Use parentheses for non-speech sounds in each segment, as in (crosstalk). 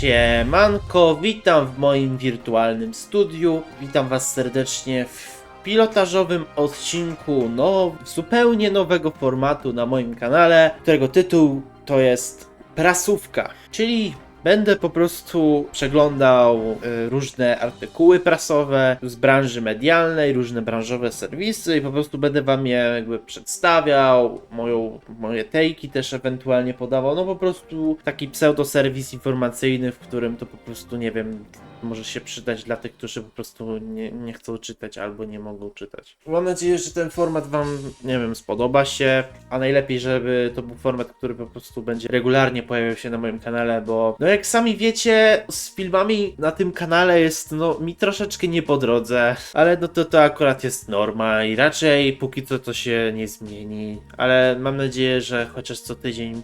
Siemanko, witam w moim wirtualnym studiu. Witam Was serdecznie w pilotażowym odcinku no, zupełnie nowego formatu na moim kanale, którego tytuł to jest prasówka, czyli Będę po prostu przeglądał y, różne artykuły prasowe z branży medialnej, różne branżowe serwisy i po prostu będę wam je jakby przedstawiał, moją, moje tejki też ewentualnie podawał. No po prostu taki pseudoserwis informacyjny, w którym to po prostu nie wiem, może się przydać dla tych, którzy po prostu nie, nie chcą czytać albo nie mogą czytać. Mam nadzieję, że ten format Wam, nie wiem, spodoba się, a najlepiej, żeby to był format, który po prostu będzie regularnie pojawiał się na moim kanale, bo no jak sami wiecie, z filmami na tym kanale jest no mi troszeczkę nie po drodze, ale no to to akurat jest norma i raczej póki co to się nie zmieni, ale mam nadzieję, że chociaż co tydzień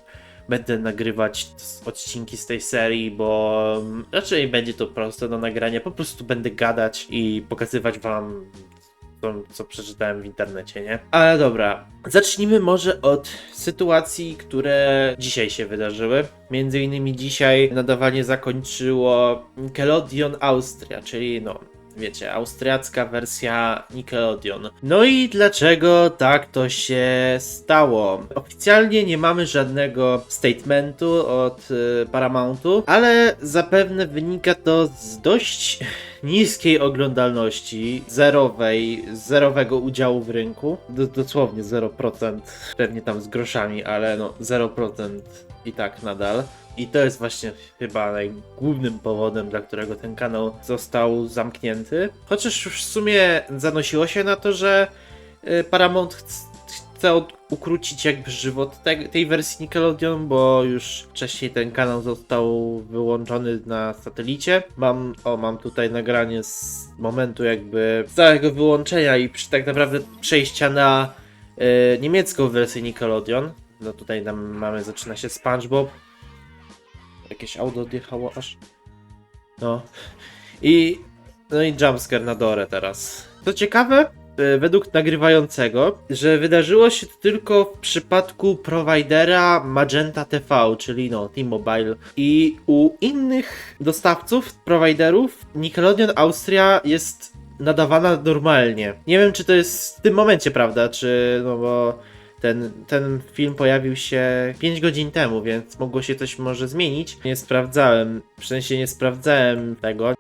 będę nagrywać odcinki z tej serii, bo raczej będzie to proste do nagrania. Po prostu będę gadać i pokazywać wam to, co przeczytałem w internecie, nie? Ale dobra, zacznijmy może od sytuacji, które dzisiaj się wydarzyły. Między innymi dzisiaj nadawanie zakończyło Nickelodeon Austria, czyli no wiecie, austriacka wersja Nickelodeon. No i dlaczego tak to się stało? Oficjalnie nie mamy żadnego statementu od y, Paramountu, ale zapewne wynika to z dość niskiej oglądalności, zerowej, zerowego udziału w rynku. D dosłownie 0%, pewnie tam z groszami, ale no 0% i tak nadal. I to jest właśnie chyba najgłównym powodem, dla którego ten kanał został zamknięty. Chociaż w sumie zanosiło się na to, że y, Paramount ch- chce od- ukrócić jakby żywot te- tej wersji Nickelodeon, bo już wcześniej ten kanał został wyłączony na satelicie. Mam, o, mam tutaj nagranie z momentu jakby całego wyłączenia i przy, tak naprawdę przejścia na y, niemiecką wersję Nickelodeon. No tutaj tam mamy, zaczyna się SpongeBob, Jakieś auto odjechało aż. No. I. No i jumpscare na Dorę teraz. Co ciekawe, według nagrywającego, że wydarzyło się to tylko w przypadku providera Magenta TV, czyli no T-Mobile. I u innych dostawców, providerów, Nickelodeon Austria jest nadawana normalnie. Nie wiem, czy to jest w tym momencie, prawda, czy no bo ten, ten film pojawił się 5 godzin temu, więc mogło się coś może zmienić. Nie sprawdzałem, w sensie nie sprawdzałem tego.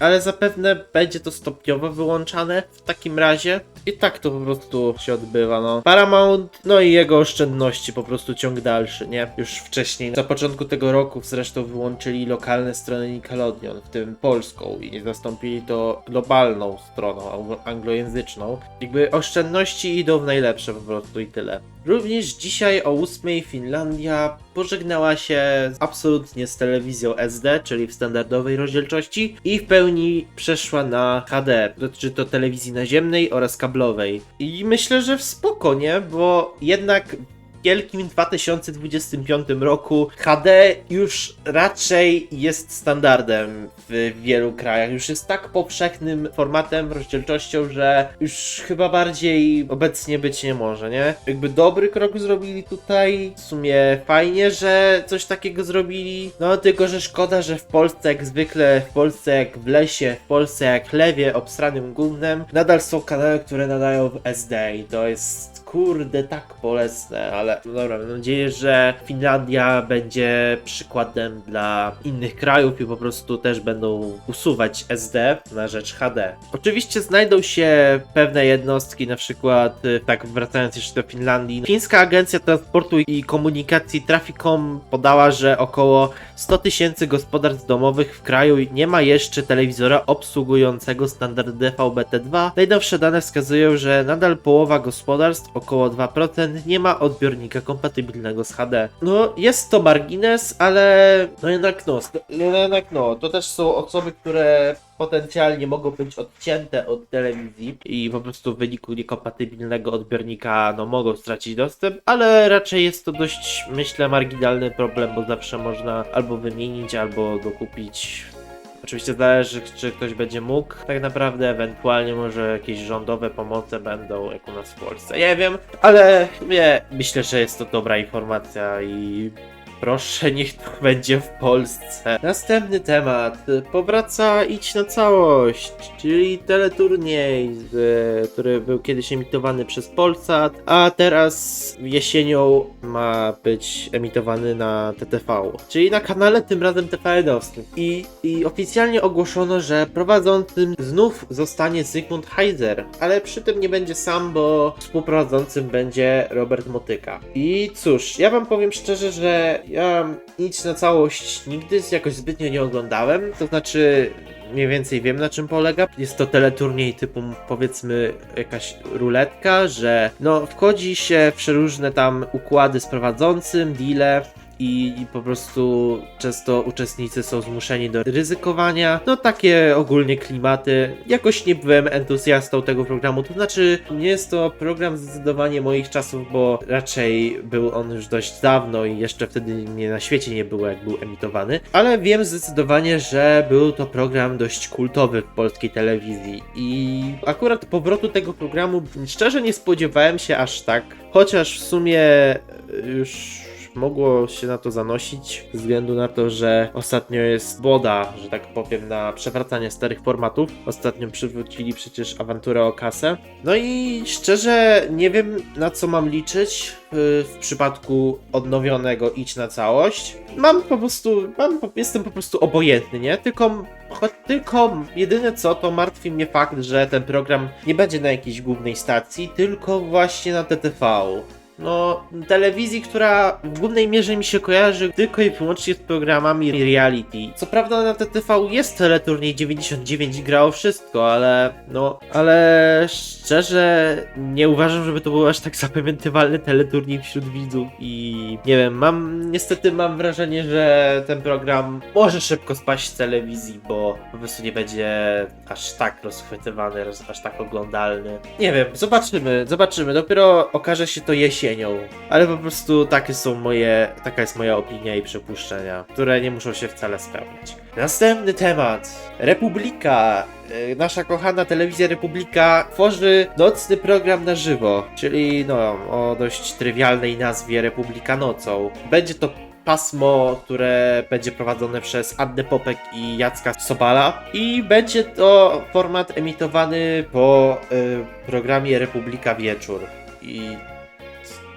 Ale zapewne będzie to stopniowo wyłączane w takim razie. I tak to po prostu się odbywa, no. Paramount, no i jego oszczędności, po prostu ciąg dalszy, nie? Już wcześniej, na początku tego roku zresztą wyłączyli lokalne strony Nickelodeon, w tym polską i zastąpili to globalną stroną ang- anglojęzyczną. Jakby oszczędności idą w najlepsze po prostu i tyle. Również dzisiaj o 8 Finlandia pożegnała się absolutnie z telewizją SD, czyli w standardowej rozdzielczości i w pełni przeszła na HD, dotyczy to telewizji naziemnej oraz kablowej. I myślę, że w spoko, nie? Bo jednak wielkim 2025 roku HD już raczej jest standardem w wielu krajach. Już jest tak powszechnym formatem, rozdzielczością, że już chyba bardziej obecnie być nie może, nie? Jakby dobry krok zrobili tutaj. W sumie fajnie, że coś takiego zrobili. No tylko, że szkoda, że w Polsce jak zwykle, w Polsce jak w lesie, w Polsce jak lewie obstranym gównem, nadal są kanały, które nadają w SD i to jest kurde tak bolesne, ale no dobra, mam nadzieję, że Finlandia będzie przykładem dla innych krajów i po prostu też będą usuwać SD na rzecz HD. Oczywiście znajdą się pewne jednostki, na przykład, y, tak wracając jeszcze do Finlandii, Fińska Agencja Transportu i Komunikacji Traficom podała, że około 100 tysięcy gospodarstw domowych w kraju nie ma jeszcze telewizora obsługującego standard DVB-T2. Najnowsze dane wskazują, że nadal połowa gospodarstw, około 2%, nie ma odbiornika kompatybilnego z HD. No, jest to margines, ale no jednak no, no jednak no, to też są osoby, które potencjalnie mogą być odcięte od telewizji i po prostu w wyniku niekompatybilnego odbiornika no mogą stracić dostęp, ale raczej jest to dość myślę marginalny problem, bo zawsze można albo wymienić, albo dokupić Oczywiście zależy, czy ktoś będzie mógł. Tak naprawdę, ewentualnie może jakieś rządowe pomoce będą, jak u nas w Polsce. Nie wiem, ale nie, myślę, że jest to dobra informacja i Proszę, niech to (laughs) będzie w Polsce. Następny temat. Powraca Idź na całość, czyli teleturniej, z- który był kiedyś emitowany przez Polsat, a teraz jesienią ma być emitowany na TTV, czyli na kanale tym razem TVN-owskim. I, I oficjalnie ogłoszono, że prowadzącym znów zostanie Zygmunt Heiser, ale przy tym nie będzie sam, bo współprowadzącym będzie Robert Motyka. I cóż, ja wam powiem szczerze, że ja nic na całość nigdy jakoś zbytnio nie oglądałem, to znaczy mniej więcej wiem na czym polega. Jest to teleturniej typu powiedzmy jakaś ruletka, że no wchodzi się w przeróżne tam układy z prowadzącym, deale i, po prostu często uczestnicy są zmuszeni do ryzykowania. No takie ogólnie klimaty. Jakoś nie byłem entuzjastą tego programu, to znaczy nie jest to program zdecydowanie moich czasów, bo raczej był on już dość dawno i jeszcze wtedy mnie na świecie nie było jak był emitowany, ale wiem zdecydowanie, że był to program dość kultowy w polskiej telewizji i akurat powrotu tego programu szczerze nie spodziewałem się aż tak, chociaż w sumie już mogło się na to zanosić, ze względu na to, że ostatnio jest boda, że tak powiem, na przewracanie starych formatów. Ostatnio przywrócili przecież awanturę o kasę. No i szczerze nie wiem na co mam liczyć y, w przypadku odnowionego Idź na całość. Mam po prostu, mam, jestem po prostu obojętny, nie? Tylko, tylko jedyne co, to martwi mnie fakt, że ten program nie będzie na jakiejś głównej stacji, tylko właśnie na TTV no, telewizji, która w głównej mierze mi się kojarzy tylko i wyłącznie z programami reality. Co prawda na TTV jest teleturniej 99 i grało wszystko, ale no, ale szczerze nie uważam, żeby to był aż tak zapamiętywalny teleturniej wśród widzów i nie wiem, mam, niestety mam wrażenie, że ten program może szybko spaść z telewizji, bo po prostu nie będzie aż tak rozchwytywany, roz- aż tak oglądalny. Nie wiem, zobaczymy, zobaczymy, dopiero okaże się to ale po prostu takie są moje, taka jest moja opinia i przypuszczenia, które nie muszą się wcale spełnić. Następny temat. Republika. E, Nasza kochana telewizja Republika tworzy nocny program na żywo, czyli no o dość trywialnej nazwie Republika nocą. Będzie to pasmo, które będzie prowadzone przez Annę Popek i Jacka Sobala i będzie to format emitowany po y, programie Republika Wieczór i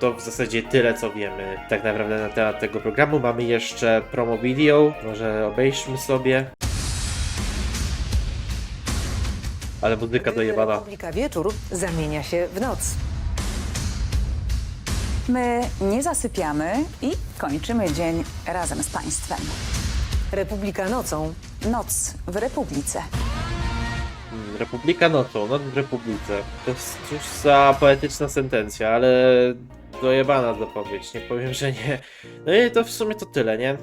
to w zasadzie tyle co wiemy tak naprawdę na temat tego programu. Mamy jeszcze promo video, może obejrzmy sobie. Ale muzyka dojebana. Republika Wieczór zamienia się w noc. My nie zasypiamy i kończymy dzień razem z Państwem. Republika nocą Noc w Republice. Republika nocą, noc w Republice. To jest cóż za poetyczna sentencja, ale dojebana zapowiedź, nie powiem, że nie. No i to w sumie to tyle, nie?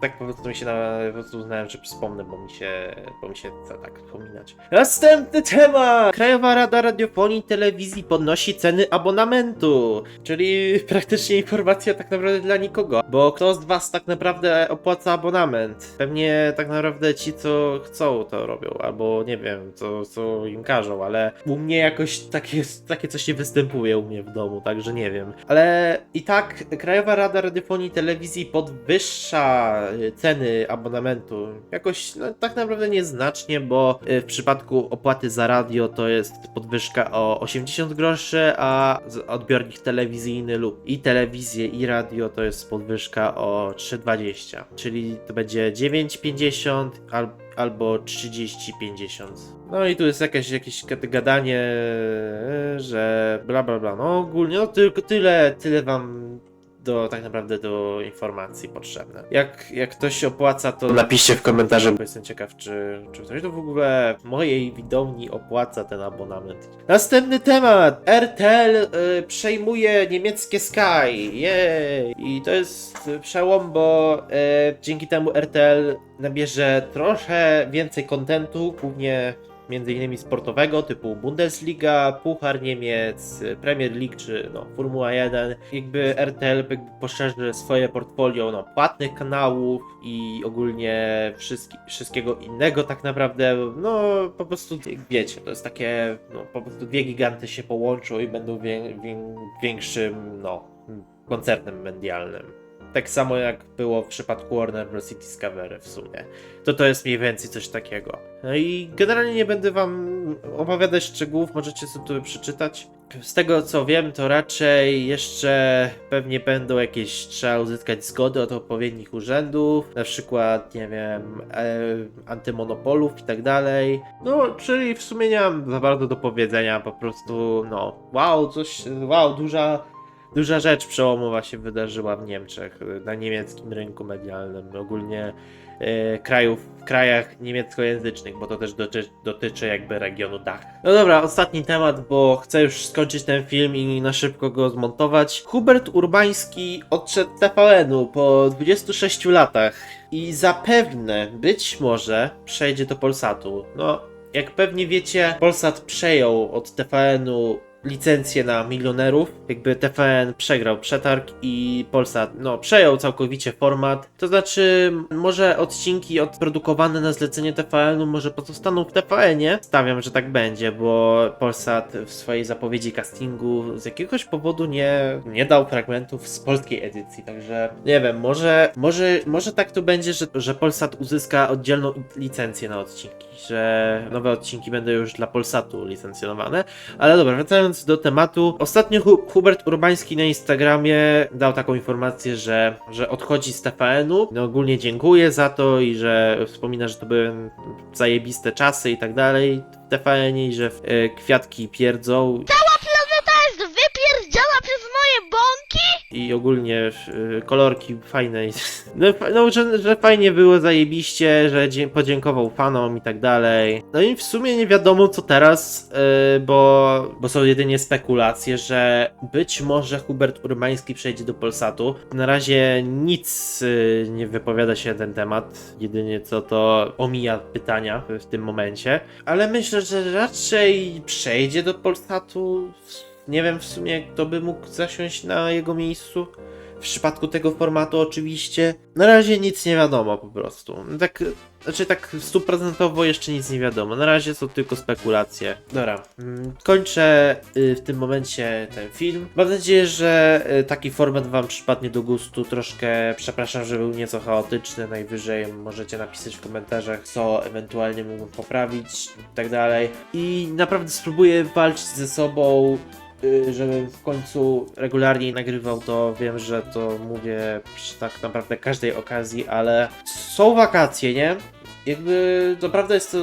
Tak po prostu mi się na, po prostu uznałem, że wspomnę, bo mi się, bo mi się chce tak wspominać. Następny temat! Krajowa Rada Radiofonii i Telewizji podnosi ceny abonamentu, czyli praktycznie informacja tak naprawdę dla nikogo, bo kto z was tak naprawdę opłaca abonament? Pewnie tak naprawdę ci, co chcą, to robią, albo nie wiem, co, co im każą, ale u mnie jakoś takie, takie coś nie występuje u mnie w domu, także nie wiem. Ale i tak Krajowa Rada Radiofonii i Telewizji podwyższa ceny abonamentu. Jakoś no, tak naprawdę nieznacznie, bo y, w przypadku opłaty za radio to jest podwyżka o 80 groszy, a odbiornik telewizyjny lub i telewizję i radio to jest podwyżka o 3,20. Czyli to będzie 9,50 al, albo 30,50. No i tu jest jakieś, jakieś gad- gadanie, e, że bla bla bla. No ogólnie, no tylko tyle, tyle wam do tak naprawdę do informacji potrzebne. Jak, jak ktoś opłaca, to napiszcie w komentarzu, bo jestem ciekaw, czy, czy ktoś to w ogóle w mojej widowni opłaca ten abonament. Następny temat! RTL y, przejmuje niemieckie Sky. Jej! I to jest przełom, bo y, dzięki temu RTL nabierze trochę więcej kontentu, głównie innymi sportowego typu Bundesliga, Puchar Niemiec, Premier League czy no, Formuła 1. Jakby RTL jakby poszerzy swoje portfolio no, płatnych kanałów i ogólnie wszystki, wszystkiego innego tak naprawdę. No po prostu wiecie, to jest takie, no po prostu dwie giganty się połączą i będą wię, wię, większym no koncertem medialnym. Tak samo jak było w przypadku Warner Bros. i Discovery w sumie. To to jest mniej więcej coś takiego. No i generalnie nie będę wam opowiadać szczegółów, możecie sobie przeczytać. Z tego co wiem, to raczej jeszcze pewnie będą jakieś, trzeba uzyskać zgody od odpowiednich urzędów, na przykład, nie wiem, e, antymonopolów i tak dalej. No, czyli w sumie nie mam za bardzo do powiedzenia, po prostu, no, wow, coś, wow, duża, duża rzecz przełomowa się wydarzyła w Niemczech, na niemieckim rynku medialnym, ogólnie e, krajów, w krajach niemieckojęzycznych, bo to też dotyczy, dotyczy jakby regionu Dach. No dobra, ostatni temat, bo chcę już skończyć ten film i na szybko go zmontować. Hubert Urbański odszedł z TVN-u po 26 latach i zapewne, być może, przejdzie do Polsatu. No, jak pewnie wiecie, Polsat przejął od TVN-u licencję na milionerów. Jakby TVN przegrał przetarg i Polsat no, przejął całkowicie format. To znaczy, może odcinki odprodukowane na zlecenie TVN-u może pozostaną w TVN-ie. Stawiam, że tak będzie, bo Polsat w swojej zapowiedzi castingu z jakiegoś powodu nie, nie dał fragmentów z polskiej edycji. Także nie wiem, może, może, może tak to będzie, że, że Polsat uzyska oddzielną licencję na odcinki, że nowe odcinki będą już dla Polsatu licencjonowane. Ale dobra, wracając do tematu. Ostatnio Hu Hubert Urbański na Instagramie dał taką informację, że, że odchodzi z TVN-u. No, ogólnie dziękuję za to i że wspomina, że to były zajebiste czasy i tak dalej w TVN-ie i że e, kwiatki pierdzą planeta jest wypierdziała przez moje bąki? I ogólnie y, kolorki fajne. (laughs) No, no że, że fajnie było zajebiście, że podziękował fanom i tak dalej. No i w sumie nie wiadomo co teraz, y, bo, bo są jedynie spekulacje, że być może Hubert Urbański przejdzie do Polsatu. Na razie nic y, nie wypowiada się na ten temat, jedynie co to omija pytania w tym momencie. Ale myślę, że raczej przejdzie do Polsatu. Nie wiem w sumie, kto by mógł zasiąść na jego miejscu. W przypadku tego formatu oczywiście. Na razie nic nie wiadomo po prostu. Tak, znaczy tak stuprocentowo jeszcze nic nie wiadomo. Na razie są tylko spekulacje. Dobra, mm, kończę y, w tym momencie ten film. Mam nadzieję, że y, taki format wam przypadnie do gustu. Troszkę przepraszam, że był nieco chaotyczny. Najwyżej możecie napisać w komentarzach, co ewentualnie mógłbym poprawić i tak dalej. I naprawdę spróbuję walczyć ze sobą y, żebym w końcu regularnie nagrywał, to wiem, że to mówię przy tak naprawdę każdej okazji, ale są wakacje, nie? Jakby, to prawda jest to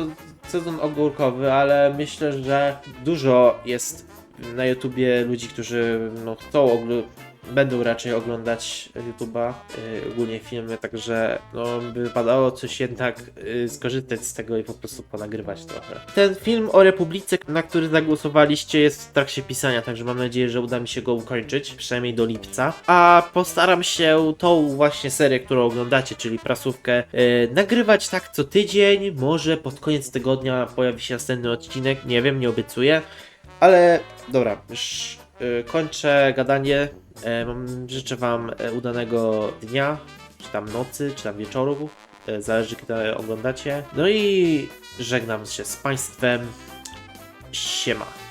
sezon ogórkowy, ale myślę, że dużo jest na YouTubie ludzi, którzy no, chcą będą raczej oglądać YouTube'a, y, ogólnie filmy, także no, by wypadało coś jednak y, skorzystać z tego i po prostu ponagrywać trochę. Ten film o Republice, na który zagłosowaliście, jest w trakcie pisania, także mam nadzieję, że uda mi się go ukończyć, przynajmniej do lipca. A postaram się tą właśnie serię, którą oglądacie, czyli prasówkę, y, nagrywać tak co tydzień, może pod koniec tygodnia pojawi się następny odcinek, nie wiem, nie obiecuję. Ale dobra, już y, kończę gadanie. E, mam, życzę Wam e, udanego dnia, czy tam nocy, czy tam wieczoru. E, zależy kiedy oglądacie. No i żegnam się z Państwem. Siema.